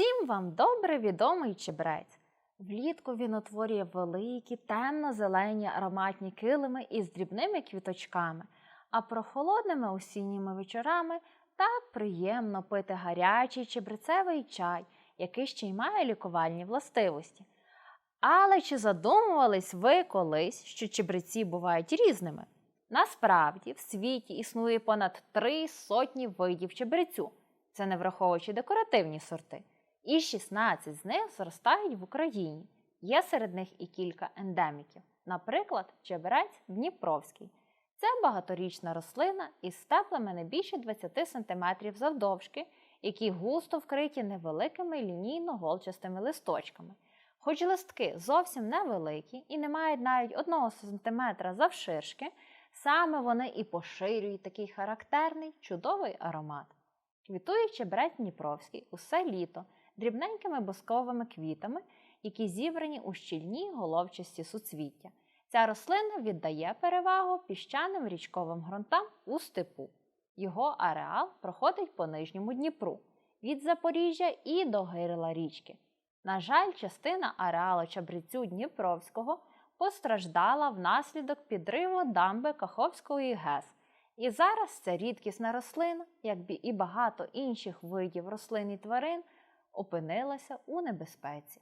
Всім вам добре відомий чебрець. Влітку він утворює великі темно-зелені ароматні килими із дрібними квіточками, а прохолодними осінніми вечорами так приємно пити гарячий чебрецевий чай, який ще й має лікувальні властивості. Але чи задумувались ви колись, що чебреці бувають різними? Насправді в світі існує понад три сотні видів чебрецю, це не враховуючи декоративні сорти. І 16 з них зростають в Україні. Є серед них і кілька ендеміків, наприклад, чебрець Дніпровський. Це багаторічна рослина із степлами не більше 20 см завдовжки, які густо вкриті невеликими лінійно-голчастими листочками. Хоч листки зовсім невеликі і не мають навіть 1 см завширшки, саме вони і поширюють такий характерний чудовий аромат. Квітує чебрець Дніпровський усе літо дрібненькими бусковими квітами, які зібрані у щільні головчасті суцвіття. Ця рослина віддає перевагу піщаним річковим ґрунтам у степу. Його ареал проходить по нижньому Дніпру від Запоріжжя і до гирила річки. На жаль, частина ареалу чабрецю Дніпровського постраждала внаслідок підриву дамби Каховської ГЕС. І зараз ця рідкісна рослина, як і багато інших видів рослин і тварин, опинилася у небезпеці.